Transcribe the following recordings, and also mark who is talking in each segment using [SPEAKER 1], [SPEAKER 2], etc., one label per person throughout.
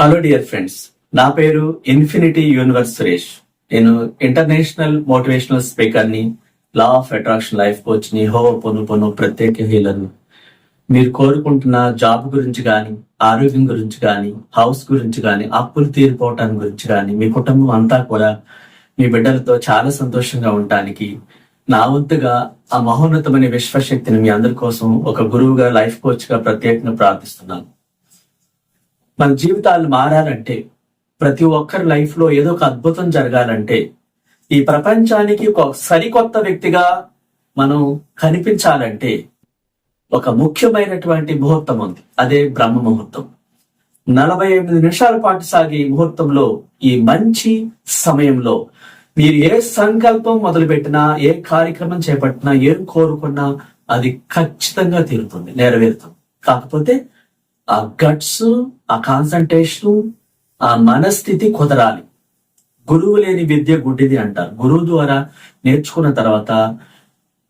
[SPEAKER 1] Hello dear friends నా పేరు infinity universe Suresh. నేను ఇంటర్నేషనల్ మోటివేషనల్ స్పీకర్ని లా ఆఫ్ అట్రాక్షన్ లైఫ్ కోచ్ని హో పొను పొను ప్రత్యేక హీలర్ మీరు కోరుకుంటున్న జాబ్ గురించి కానీ ఆరోగ్యం గురించి కానీ హౌస్ గురించి కానీ అప్పులు తీరిపోవటానికి గురించి కానీ మీ కుటుంబం అంతా కూడా మీ బిడ్డలతో చాలా సంతోషంగా ఉండటానికి నా వంతుగా ఆ మహోన్నతమైన విశ్వశక్తిని మీ అందరి కోసం ఒక గురువుగా లైఫ్ కోచ్గా ప్రత్యేకంగా ప్రార్థిస్తున్నాను. మన జీవితాలు మారాలంటే ప్రతి ఒక్కరి లైఫ్లో ఏదో ఒక అద్భుతం జరగాలంటే ఈ ప్రపంచానికి ఒక సరికొత్త వ్యక్తిగా మనం కనిపించాలంటే ఒక ముఖ్యమైనటువంటి ముహూర్తం ఉంది. అదే బ్రహ్మ ముహూర్తం. నలభై ఎనిమిది నిమిషాల పాటు సాగే ఈ ముహూర్తంలో ఈ మంచి సమయంలో మీరు ఏ సంకల్పం మొదలుపెట్టినా ఏ కార్యక్రమం చేపట్టినా ఏం కోరుకున్నా అది ఖచ్చితంగా తీరుతుంది నెరవేరుతుంది. కాకపోతే ఆ గట్స్ ఆ కాన్సన్ట్రేషన్ ఆ మనస్థితి కుదరాలి. గురువు లేని విద్య గుడ్డిది అంటారు. గురువు ద్వారా నేర్చుకున్న తర్వాత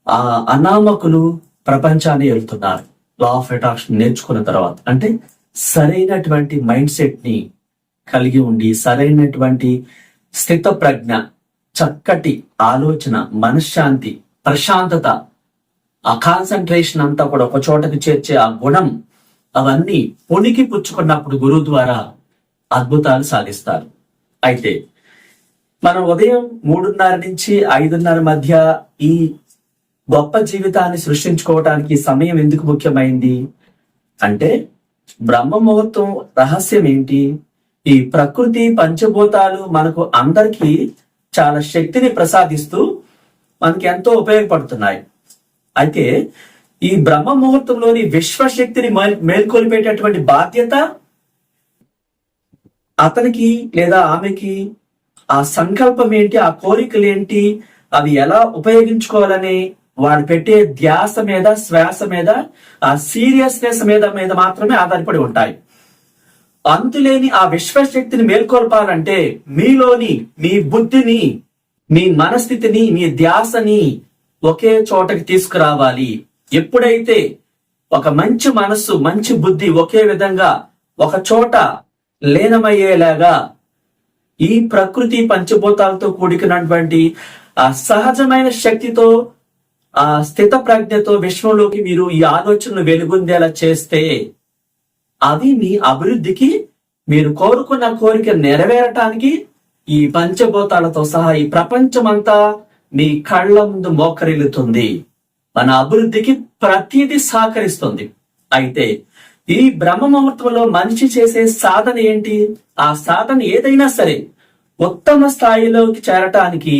[SPEAKER 1] ఆ అనామకులు ప్రపంచాన్ని వెళ్తున్నారు లా ఆఫ్ అట్రాక్షన్ నేర్చుకున్న తర్వాత. అంటే సరైనటువంటి మైండ్ సెట్ని కలిగి ఉండి సరైనటువంటి స్థిత ప్రజ్ఞ చక్కటి ఆలోచన మనశ్శాంతి ప్రశాంతత ఆ కాన్సన్ట్రేషన్ అంతా కూడా ఒక చోటకి చేర్చే ఆ గుణం అవన్నీ పొణికి పుచ్చుకున్నప్పుడు గురువు ద్వారా అద్భుతాలు సాధిస్తారు. అయితే మనం ఉదయం మూడున్నర నుంచి ఐదున్నర మధ్య ఈ గొప్ప జీవితాన్ని సృష్టించుకోవటానికి సమయం ఎందుకు ముఖ్యమైంది? అంటే బ్రహ్మ ముహూర్తం రహస్యం ఏంటి? ఈ ప్రకృతి పంచభూతాలు మనకు అందరికీ చాలా శక్తిని ప్రసాదిస్తూ మనకి ఎంతో ఉపయోగపడుతున్నాయి. అయితే ఈ బ్రహ్మ ముహూర్తంలోని విశ్వశక్తిని మేల్- మేల్కొల్పేటటువంటి బాధ్యత అతనికి లేదా ఆమెకి? ఆ సంకల్పం ఏంటి ఆ కోరికలు ఏంటి అవి ఎలా ఉపయోగించుకోవాలని వాడు పెట్టే ధ్యాస మీద శ్వాస మీద ఆ సీరియస్నెస్ మీద మీద మాత్రమే ఆధారపడి ఉంటాయి. అంతులేని ఆ విశ్వశక్తిని మేల్కొల్పాలంటే మీలోని మీ బుద్ధిని మీ మనస్థితిని మీ ధ్యాసని ఒకే చోటకి తీసుకురావాలి. ఎప్పుడైతే ఒక మంచి మనస్సు మంచి బుద్ధి ఒకే విధంగా ఒక చోట లీనమయ్యేలాగా ఈ ప్రకృతి పంచభూతాలతో కూడికినటువంటి ఆ సహజమైన శక్తితో ఆ స్థిత ప్రజ్ఞతో విశ్వంలోకి మీరు ఈ ఆలోచనలు వెలుగొందేలా చేస్తే అది మీ అభివృద్ధికి మీరు కోరుకున్న కోరిక నెరవేరటానికి ఈ పంచభూతాలతో సహా ఈ ప్రపంచమంతా మీ కళ్ళ ముందు మోకరిల్లుతుంది. మన అభివృద్ధికి ప్రతిదీ సహకరిస్తుంది. అయితే ఈ బ్రహ్మ ముహూర్తంలో మనిషి చేసే సాధన ఏంటి? ఆ సాధన ఏదైనా సరే ఉత్తమ స్థాయిలోకి చేరటానికి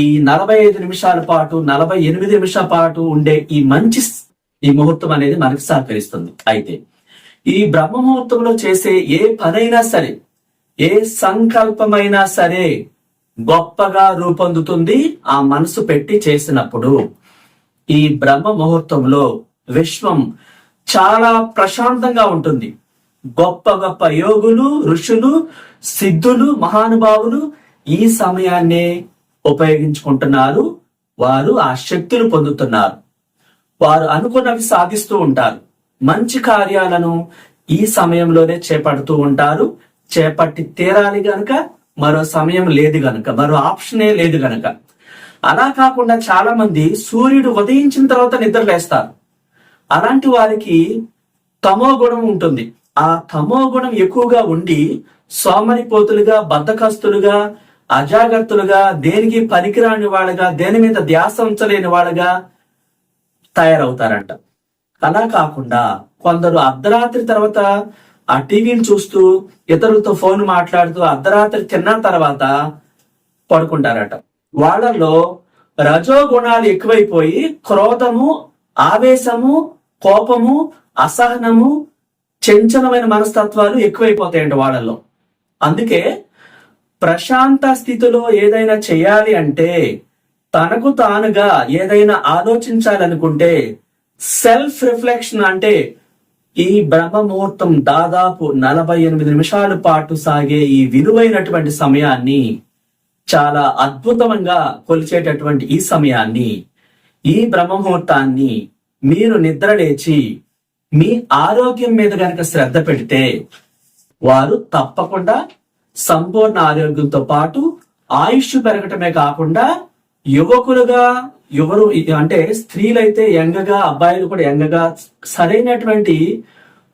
[SPEAKER 1] ఈ నలభై ఐదు నిమిషాల పాటు నలభై ఎనిమిది నిమిషాల పాటు ఉండే ఈ మంచి ఈ ముహూర్తం అనేది మనకు సహకరిస్తుంది. అయితే ఈ బ్రహ్మ ముహూర్తంలో చేసే ఏ పనైనా సరే ఏ సంకల్పమైనా సరే గొప్పగా రూపొందుతుంది ఆ మనసు పెట్టి చేసినప్పుడు. ఈ బ్రహ్మ ముహూర్తంలో విశ్వం చాలా ప్రశాంతంగా ఉంటుంది. గొప్ప గొప్ప యోగులు ఋషులు సిద్ధులు మహానుభావులు ఈ సమయాన్నే ఉపయోగించుకుంటున్నారు. వారు ఆ శక్తులు పొందుతున్నారు. వారు అనుకున్నవి సాధిస్తూ ఉంటారు. మంచి కార్యాలను ఈ సమయంలోనే చేపడుతూ ఉంటారు. చేపట్టి తీరాలి గనుక మరో సమయం లేదు గనుక మరో ఆప్షనే లేదు గనుక. అలా కాకుండా చాలా మంది సూర్యుడు ఉదయించిన తర్వాత నిద్రలేస్తారు. అలాంటి వారికి తమో గుణం ఉంటుంది. ఆ తమో గుణం ఎక్కువగా ఉండి సోమరిపోతులుగా బద్ధకస్తులుగా అజాగ్రత్తలుగా దేనికి పనికిరాని వాళ్ళగా దేని మీద ధ్యాస ఉంచలేని వాళ్ళగా తయారవుతారంట. అలా కాకుండా కొందరు అర్ధరాత్రి తర్వాత ఆ టీవీని చూస్తూ ఇతరులతో ఫోన్ మాట్లాడుతూ అర్ధరాత్రి తిన్న తర్వాత పడుకుంటారట. వాళ్ళలో రజో గుణాలు ఎక్కువైపోయి క్రోధము ఆవేశము కోపము అసహనము చంచలమైన మనస్తత్వాలు ఎక్కువైపోతాయండి వాళ్ళలో అందుకే ప్రశాంత స్థితిలో ఏదైనా చేయాలి అంటే తనకు తానుగా ఏదైనా ఆలోచించాలనుకుంటే సెల్ఫ్ రిఫ్లెక్షన్ అంటే ఈ బ్రహ్మ ముహూర్తం దాదాపు నలభై ఎనిమిది నిమిషాల పాటు సాగే ఈ విలువైనటువంటి సమయాన్ని చాలా అద్భుతంగా కొలిచేటటువంటి ఈ సమయాన్ని ఈ బ్రహ్మముహూర్తాన్ని మీరు నిద్ర లేచి మీ ఆరోగ్యం మీద కనుక శ్రద్ధ పెడితే వారు తప్పకుండా సంపూర్ణ ఆరోగ్యంతో పాటు ఆయుష్ పెరగటమే కాకుండా యువకులుగా ఎవరు అంటే స్త్రీలైతే యంగగా అబ్బాయిలు కూడా యంగగా సరైనటువంటి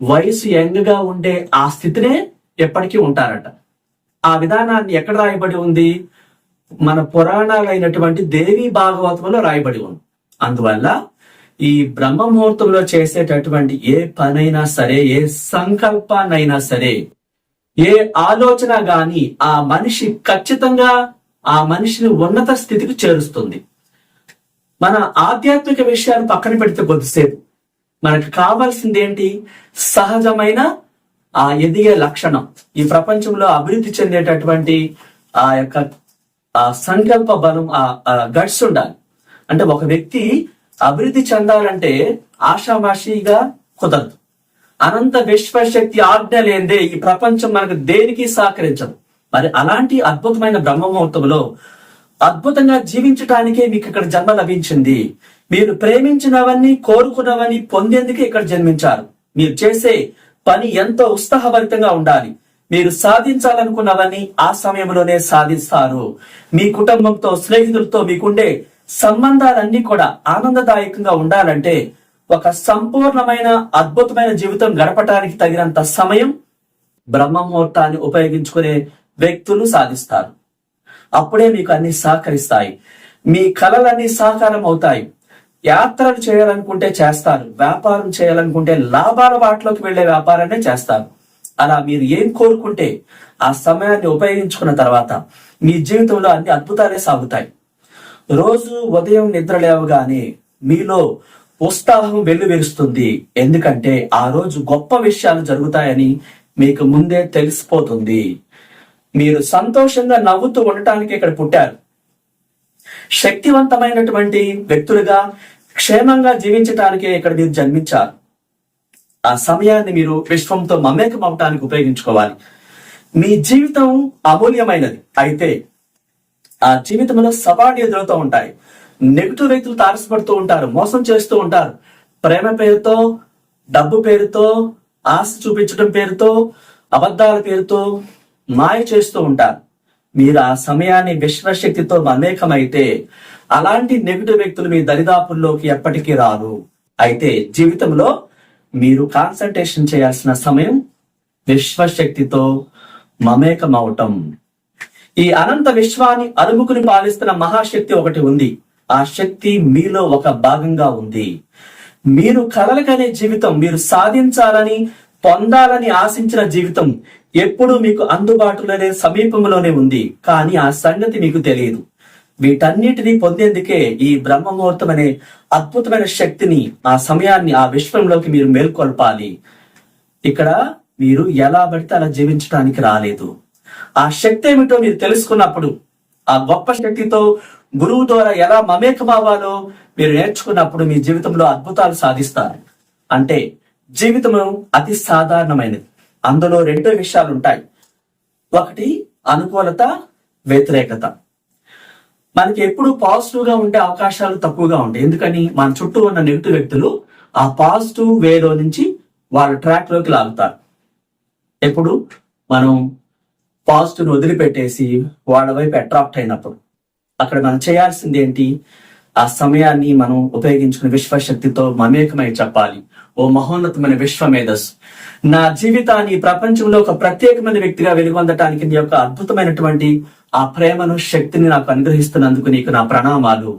[SPEAKER 1] వయసు యంగగా ఉండే ఆ స్థితినే ఎప్పటికీ ఉంటారట. ఆ విధానాన్ని ఎక్కడ రాయబడి ఉంది? మన పురాణాలైనటువంటి దేవి భాగవతంలో రాయబడి ఉంది. అందువల్ల ఈ బ్రహ్మ ముహూర్తంలో చేసేటటువంటి ఏ పనైనా సరే ఏ సంకల్పాన్నైనా సరే ఏ ఆలోచన గాని ఆ మనిషి ఖచ్చితంగా ఆ మనిషిని ఉన్నత స్థితికి చేరుస్తుంది. మన ఆధ్యాత్మిక విషయాలు పక్కన పెడితే కొద్దిసేపు. మనకు కావాల్సింది ఏంటి సహజమైన ఆ ఎదిగే లక్షణం. ఈ ప్రపంచంలో అభివృద్ధి చెందేటటువంటి ఆ యొక్క ఆ సంకల్ప బలం ఆ గట్స్ ఉండాలి. అంటే ఒక వ్యక్తి అభివృద్ధి చెందాలంటే ఆషామాషిగా కుదరదు. అనంత విశ్వశక్తి ఆజ్ఞ లేదే ఈ ప్రపంచం మనకు దేనికి సహకరించదు. మరి అలాంటి అద్భుతమైన బ్రహ్మముహూర్తంలో అద్భుతంగా జీవించటానికే మీకు ఇక్కడ జన్మ లభించింది. మీరు ప్రేమించినవన్నీ కోరుకున్నవన్నీ పొందేందుకే ఇక్కడ జన్మించారు. మీరు చేసే పని ఎంతో ఉత్సాహభరితంగా ఉండాలి. మీరు సాధించాలనుకున్నవన్నీ ఆ సమయంలోనే సాధిస్తారు. మీ కుటుంబంతో స్నేహితులతో మీకుండే సంబంధాలన్నీ కూడా ఆనందదాయకంగా ఉండాలంటే ఒక సంపూర్ణమైన అద్భుతమైన జీవితం గడపటానికి తగినంత సమయం బ్రహ్మముహూర్తాన్ని ఉపయోగించుకునే వ్యక్తులు సాధిస్తారు. అప్పుడే మీకు అన్ని సహకరిస్తాయి. మీ కళలన్నీ సహకారం అవుతాయి. యాత్రలు చేయాలనుకుంటే చేస్తారు. వ్యాపారం చేయాలనుకుంటే లాభాల బాటలోకి వెళ్ళే వ్యాపారాన్ని చేస్తారు. అలా మీరు ఏం కోరుకుంటే ఆ సమయాన్ని ఉపయోగించుకున్న తర్వాత మీ జీవితంలో అన్ని అద్భుతాలే సాగుతాయి. రోజు ఉదయం నిద్ర లేవగానే మీలో ఉత్సాహం వెల్లువెరుస్తుంది ఎందుకంటే ఆ రోజు గొప్ప విషయాలు జరుగుతాయని మీకు ముందే తెలిసిపోతుంది. మీరు సంతోషంగా నవ్వుతూ ఉండటానికి ఇక్కడ పుట్టారు. శక్తివంతమైనటువంటి వ్యక్తులుగా క్షేమంగా జీవించటానికే ఇక్కడ మీరు జన్మించారు. ఆ సమయాన్ని మీరు విశ్వంతో మమేకం అవటానికి ఉపయోగించుకోవాలి. మీ జీవితం అమూల్యమైనది. అయితే ఆ జీవితంలో సవాళ్ళు ఎదురవుతూ ఉంటాయి. నెగిటివ్ వ్యక్తులు తారసపడుతూ ఉంటారు మోసం చేస్తూ ఉంటారు. ప్రేమ పేరుతో డబ్బు పేరుతో ఆశ చూపించడం పేరుతో అబద్ధాల పేరుతో మాయ చేస్తూ ఉంటారు. మీరు ఆ సమయాన్ని విశ్వశక్తితో మమేకమైతే అలాంటి నెగిటివ్ వ్యక్తులు మీ దరిదాపుల్లోకి ఎప్పటికీ రారు. అయితే జీవితంలో మీరు కాన్సన్ట్రేషన్ చేయాల్సిన సమయం విశ్వశక్తితో మమేకమవటం. ఈ అనంత విశ్వాన్ని అలుముకుని పాలిస్తున్న మహాశక్తి ఒకటి ఉంది. ఆ శక్తి మీలో ఒక భాగంగా ఉంది. మీరు కలలకనే జీవితం మీరు సాధించాలని పొందాలని ఆశించిన జీవితం ఎప్పుడు మీకు అందుబాటులోనే సమీపంలోనే ఉంది. కానీ ఆ సంగతి మీకు తెలియదు. వీటన్నిటిని పొందేందుకే ఈ బ్రహ్మముహూర్తం అనే అద్భుతమైన శక్తిని ఆ సమయాన్ని ఆ విశ్వంలోకి మీరు మేల్కొల్పాలి. ఇక్కడ మీరు ఎలా పడితే అలా జీవించడానికి రాలేదు. ఆ శక్తి ఏమిటో మీరు తెలుసుకున్నప్పుడు ఆ గొప్ప శక్తితో గురువు ద్వారా ఎలా మమేకమవ్వాలో మీరు నేర్చుకున్నప్పుడు మీ జీవితంలో అద్భుతాలు సాధిస్తారు. అంటే జీవితము అతి సాధారణమైనది. అందులో రెండు విషయాలు ఉంటాయి ఒకటి అనుకూలత వ్యతిరేకత. మనకి ఎప్పుడు పాజిటివ్గా ఉండే అవకాశాలు తక్కువగా ఉంటాయి. ఎందుకని? మన చుట్టూ ఉన్న నెగిటివ్ వ్యక్తులు ఆ పాజిటివ్ వేలో నుంచి వాళ్ళ ట్రాక్లోకి లాగుతారు. ఎప్పుడు? మనం పాజిటివ్ వదిలిపెట్టేసి వాళ్ళ వైపు అట్రాక్ట్ అయినప్పుడు. అక్కడ మనం చేయాల్సింది ఏంటి? ఆ సమయాన్ని మనం ఉపయోగించుకుని విశ్వశక్తితో మమేకమై చెప్పాలి. ఓ మహోన్నతమైన విశ్వమేధస్ నా జీవితాన్ని ప్రపంచంలో ఒక ప్రత్యేకమైన వ్యక్తిగా వెలుగొందటానికి నీ యొక్క అద్భుతమైనటువంటి ఆ ప్రేమను శక్తిని నాకు అనుగ్రహిస్తున్నందుకు నీకు నా ప్రణామాలు.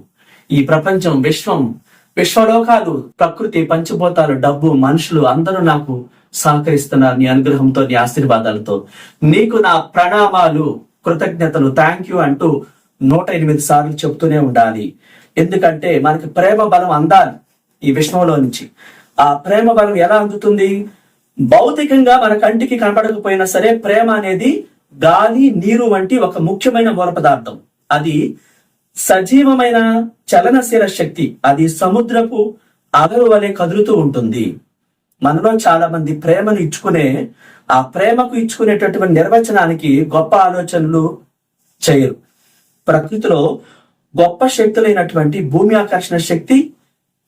[SPEAKER 1] ఈ ప్రపంచం విశ్వం విశ్వలోకాలు ప్రకృతి పంచిపోతాలు డబ్బు మనుషులు అందరూ నాకు సహకరిస్తున్నారు నీ అనుగ్రహంతో నీ ఆశీర్వాదాలతో. నీకు నా ప్రణామాలు కృతజ్ఞతలు థ్యాంక్ యూ అంటూ నూట ఎనిమిది సార్లు చెప్తూనే ఉండాలి. ఎందుకంటే మనకి ప్రేమ బలం అందాలి ఈ విశ్వంలో నుంచి. ఆ ప్రేమ బలం ఎలా అందుతుంది? భౌతికంగా మన కంటికి కనపడకపోయినా సరే ప్రేమ అనేది గాలి నీరు వంటి ఒక ముఖ్యమైన మూల పదార్థం. అది సజీవమైన చలనశీల శక్తి. అది సముద్రపు అగరు వలె కదులుతూ ఉంటుంది. మనలో చాలా మంది ప్రేమను ఇచ్చుకునే ఆ ప్రేమకు ఇచ్చుకునేటటువంటి నిర్వచనానికి గొప్ప ఆలోచనలు చేయరు. ప్రకృతిలో గొప్ప శక్తులైనటువంటి భూమి ఆకర్షణ శక్తి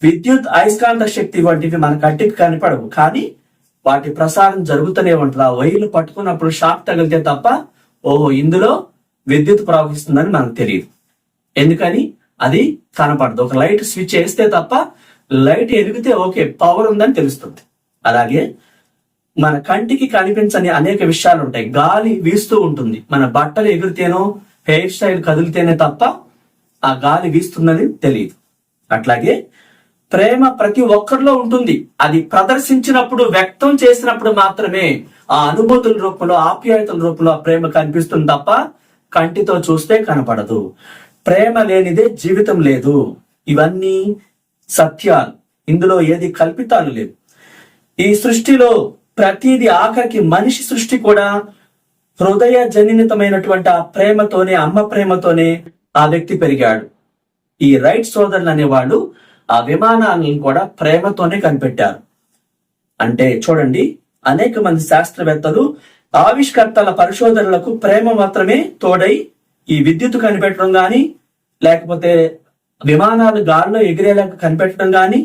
[SPEAKER 1] విద్యుత్ అయస్కాంత శక్తి వంటివి మన కంటికి కనపడవు. కానీ వాటి ప్రసారం జరుగుతూనే ఉంటుంది. ఆ వైర్లు పట్టుకున్నప్పుడు షాక్ తగిలితే తప్ప ఓహో ఇందులో విద్యుత్ ప్రవహిస్తుందని మనకు తెలియదు. ఎందుకని? అది కనపడదు. ఒక లైట్ స్విచ్ వేస్తే తప్ప లైట్ ఎదిగితే ఓకే పవర్ ఉందని తెలుస్తుంది. అలాగే మన కంటికి కనిపించని అనేక విషయాలు ఉంటాయి. గాలి వీస్తూ ఉంటుంది. మన బట్టలు ఎగిరితేనో హెయిర్ స్టైల్ కదిలితేనే తప్ప ఆ గాలి వీస్తుందని తెలియదు. అట్లాగే ప్రేమ ప్రతి ఒక్కరిలో ఉంటుంది. అది ప్రదర్శించినప్పుడు వ్యక్తం చేసినప్పుడు మాత్రమే ఆ అనుభూతుల రూపంలో ఆప్యాయతల రూపంలో ఆ ప్రేమ కనిపిస్తుంది తప్ప కంటితో చూస్తే కనపడదు. ప్రేమ లేనిదే జీవితం లేదు. ఇవన్నీ సత్యాలు. ఇందులో ఏది కల్పితాలు లేవు. ఈ సృష్టిలో ప్రతిది ఆఖరికి మనిషి సృష్టి కూడా హృదయ జనితమైనటువంటి ఆ ప్రేమతోనే అమ్మ ప్రేమతోనే ఆ వ్యక్తి పెరిగాడు. ఈ రైట్ సోదరులు అనేవాళ్ళు ఆ విమానాలను కూడా ప్రేమతోనే కనిపెట్టారు. అంటే చూడండి అనేక మంది శాస్త్రవేత్తలు ఆవిష్కర్తల పరిశోధనలకు ప్రేమ మాత్రమే తోడై ఈ విద్యుత్ కనిపెట్టడం కానీ లేకపోతే విమానాలు గాల్లో ఎగిరేలా కనిపెట్టడం కానీ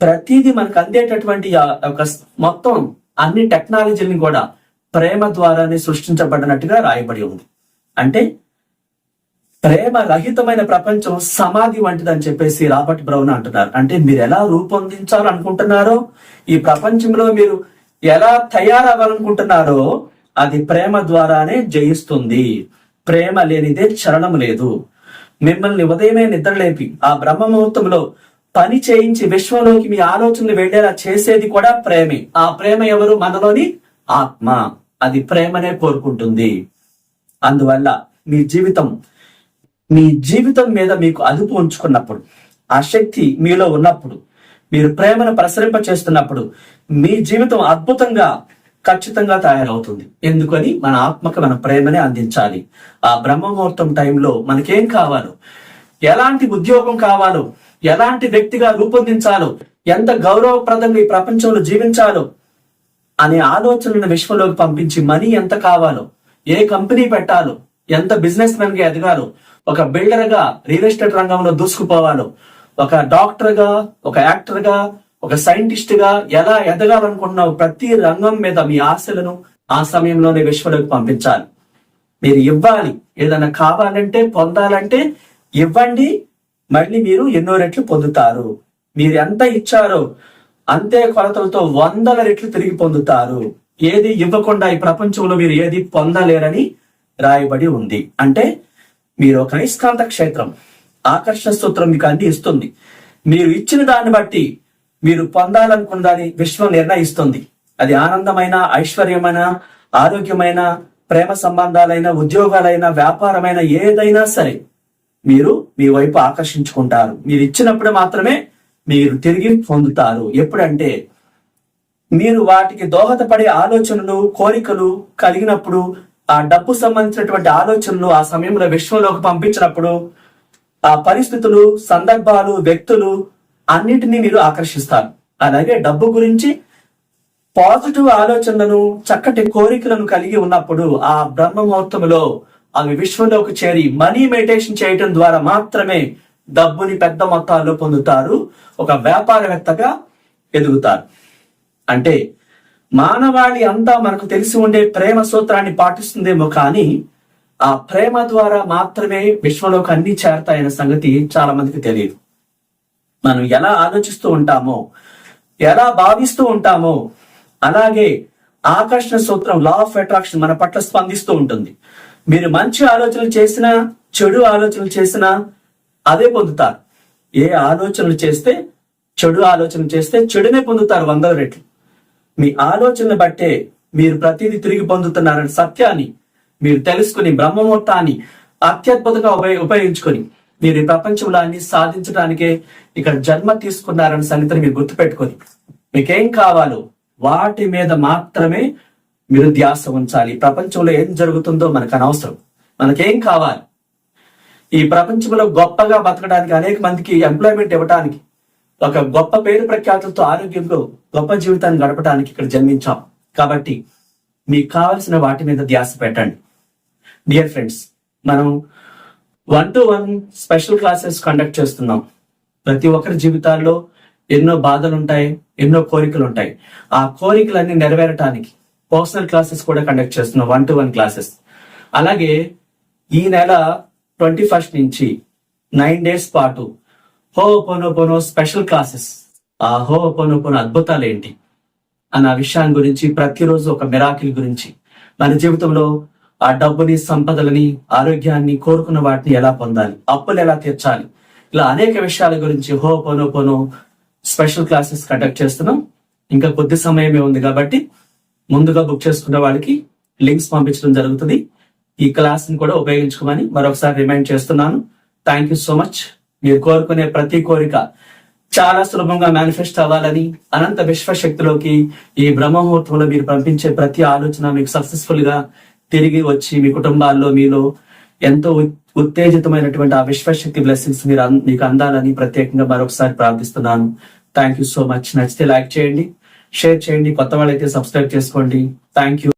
[SPEAKER 1] ప్రతిదీ మనకు అందేటటువంటి ఒక మొత్తం అన్ని టెక్నాలజీని కూడా ప్రేమ ద్వారానే సృష్టించబడినట్టుగా రాయబడి ఉంది. అంటే ప్రేమ రహితమైన ప్రపంచం సమాధి వంటిదని చెప్పేసి రాబర్ట్ బ్రౌన్ అంటున్నారు. అంటే మీరు ఎలా రూపొందించాలనుకుంటున్నారో ఈ ప్రపంచంలో మీరు ఎలా తయారవ్వాలనుకుంటున్నారో అది ప్రేమ ద్వారానే జయిస్తుంది. ప్రేమ లేనిదే చరణం లేదు. మిమ్మల్ని ఉదయమే నిద్రలేపి ఆ బ్రహ్మ ముహూర్తంలో పని చేయించి విశ్వంలోకి మీ ఆలోచనలు వెళ్ళేలా చేసేది కూడా ప్రేమే. ఆ ప్రేమ ఎవరు? మనలోని ఆత్మ. అది ప్రేమనే కోరుకుంటుంది. అందువల్ల మీ జీవితం మీ జీవితం మీద మీకు అదుపు ఉంచుకున్నప్పుడు ఆ శక్తి మీలో ఉన్నప్పుడు మీరు ప్రేమను ప్రసరింప చేస్తున్నప్పుడు మీ జీవితం అద్భుతంగా ఖచ్చితంగా తయారవుతుంది. ఎందుకని? మన ఆత్మకు మన ప్రేమనే అందించాలి. ఆ బ్రహ్మముహూర్తం టైంలో మనకేం కావాలో? ఎలాంటి ఉద్యోగం కావాలో? ఎలాంటి వ్యక్తిగా రూపొందించాలో? ఎంత గౌరవప్రదంగా ఈ ప్రపంచంలో జీవించాలో? అనే ఆలోచనను విశ్వంలోకి పంపించి మనీ ఎంత కావాలో? ఏ కంపెనీ పెట్టాలో? ఎంత బిజినెస్ మెన్ ఎదగాలో? ఒక బిల్డర్గా రియల్ ఎస్టేట్ రంగంలో దూసుకుపోవాలో. ఒక డాక్టర్గా ఒక యాక్టర్గా ఒక సైంటిస్ట్గా ఎలా ఎదగాలనుకుంటున్నావు ప్రతి రంగం మీద మీ ఆశలను ఆ సమయంలోనే విశ్వంలోకి పంపించాలి. మీరు ఇవ్వాలి. ఏదైనా కావాలంటే పొందాలంటే ఇవ్వండి. మళ్ళీ మీరు ఎన్నో రెట్లు పొందుతారు. మీరు ఎంత ఇచ్చారో అంతే కొలతలతో వందల రెట్లు తిరిగి పొందుతారు. ఏది ఇవ్వకుండా ఈ ప్రపంచంలో మీరు ఏది పొందలేరని రాయబడి ఉంది. అంటే మీరు ఒక అయస్కాంత క్షేత్రం ఆకర్షణ సూత్రం మీకు అన్ని ఇస్తుంది మీరు ఇచ్చిన దాన్ని బట్టి మీరు పొందాలనుకున్నదాన్ని విశ్వం నిర్ణయిస్తుంది. అది ఆనందమైన ఐశ్వర్యమైన ఆరోగ్యమైన ప్రేమ సంబంధాలైన ఉద్యోగాలైన వ్యాపారమైన ఏదైనా సరే మీరు మీ వైపు ఆకర్షించుకుంటారు. మీరు ఇచ్చినప్పుడు మాత్రమే మీరు తిరిగి పొందుతారు. ఎప్పుడంటే మీరు వాటికి దోహదపడే ఆలోచనలు కోరికలు కలిగినప్పుడు ఆ డబ్బు సంబంధించినటువంటి ఆలోచనలు ఆ సమయంలో విశ్వంలోకి పంపించినప్పుడు ఆ పరిస్థితులు సందర్భాలు వ్యక్తులు అన్నిటినీ మీరు ఆకర్షిస్తారు. అలాగే డబ్బు గురించి పాజిటివ్ ఆలోచనలను చక్కటి కోరికలను కలిగి ఉన్నప్పుడు ఆ బ్రహ్మ ముహూర్తంలో అవి విశ్వంలోకి చేరి మనీ మెడిటేషన్ చేయటం ద్వారా మాత్రమే డబ్బుని పెద్ద మొత్తాల్లో పొందుతారు. ఒక వ్యాపారవేత్తగా ఎదుగుతారు. అంటే మానవాళి అంతా మనకు తెలిసి ఉండే ప్రేమ సూత్రాన్ని పాటిస్తుందేమో కానీ ఆ ప్రేమ ద్వారా మాత్రమే విశ్వంలోకి అన్ని చేరతాయన్న సంగతి చాలా మందికి తెలియదు. మనం ఎలా ఆలోచిస్తూ ఉంటామో ఎలా భావిస్తూ ఉంటామో అలాగే ఆకర్షణ సూత్రం లా ఆఫ్ అట్రాక్షన్ మన పట్ల స్పందిస్తూ ఉంటుంది. మీరు మంచి ఆలోచనలు చేసినా చెడు ఆలోచనలు చేసినా అదే పొందుతారు. ఏ ఆలోచనలు చేస్తే చెడు ఆలోచన చేస్తే చెడునే పొందుతారు వందల రెట్లు. మీ ఆలోచన బట్టే మీరు ప్రతిదీ తిరిగి పొందుతున్నారని సత్యాన్ని మీరు తెలుసుకుని బ్రహ్మముహూర్తాన్ని అత్యద్భుతంగా ఉపయోగ ఉపయోగించుకొని మీరు ఈ ప్రపంచంలో అన్ని సాధించడానికే ఇక్కడ జన్మ తీసుకున్నారని సంగతిని మీరు గుర్తుపెట్టుకొని మీకేం కావాలో వాటి మీద మాత్రమే మీరు ధ్యాస ఉంచాలి. ప్రపంచంలో ఏం జరుగుతుందో మనకు అనవసరం. మనకేం కావాలి? ఈ ప్రపంచంలో గొప్పగా బతకడానికి అనేక మందికి ఎంప్లాయ్మెంట్ ఇవ్వడానికి ఒక గొప్ప పేరు ప్రఖ్యాతులతో ఆరోగ్యంలో గొప్ప జీవితాన్ని గడపడానికి ఇక్కడ జన్మించాం. కాబట్టి మీకు కావాల్సిన వాటి మీద ధ్యాస పెట్టండి. డియర్ ఫ్రెండ్స్ మనం one to one special classes conduct చేస్తున్నాం. ప్రతి ఒక్కరి జీవితాల్లో ఎన్నో బాధలు ఉంటాయి ఎన్నో కోరికలు ఉంటాయి ఆ కోరికలన్నీ నెరవేరటానికి పర్సనల్ క్లాసెస్ కూడా కండక్ట్ చేస్తున్నాం వన్ టు వన్ క్లాసెస్ అలాగే ఈ నెల ట్వంటీ ఫస్ట్ నుంచి నైన్ డేస్ పాటు హో స్పెషల్ క్లాసెస్. ఆ హో అద్భుతాలు ఏంటి అన్న విషయాన్ని గురించి ప్రతిరోజు ఒక మిరాకిల్ గురించి. మన జీవితంలో ఆ డబ్బుని సంపదలని ఆరోగ్యాన్ని కోరుకున్న వాటిని ఎలా పొందాలి? అప్పులు ఎలా తీర్చాలి? ఇలా అనేక విషయాల గురించి హో పోనో పోనో స్పెషల్ క్లాసెస్ కండక్ట్ చేస్తున్నాం. ఇంకా కొద్ది సమయమే ఉంది కాబట్టి ముందుగా బుక్ చేసుకున్న వాళ్ళకి లింక్స్ పంపించడం జరుగుతుంది. ఈ క్లాస్ని కూడా ఉపయోగించుకోమని మరొకసారి రిమైండ్ చేస్తున్నాను. Thank you so much. మీరు కోరుకునే ప్రతి కోరిక చాలా సులభంగా మేనిఫెస్ట్ అవ్వాలని అనంత విశ్వశక్తిలోకి ఈ బ్రహ్మముహూర్తంలో మీరు పంపించే ప్రతి ఆలోచన మీకు సక్సెస్ఫుల్గా తిరిగి వచ్చి మీ కుటుంబాల్లో మీలో ఎంతో ఉత్తేజితమైనటువంటి ఆ విశ్వశక్తి బ్లెస్సింగ్స్ మీరు మీకు అందాలని ప్రత్యేకంగా మరొకసారి ప్రార్థిస్తున్నాను. థ్యాంక్ యూ సో మచ్ నచ్చితే లైక్ చేయండి షేర్ చేయండి కొత్త వాళ్ళైతే సబ్స్క్రైబ్ చేసుకోండి. Thank you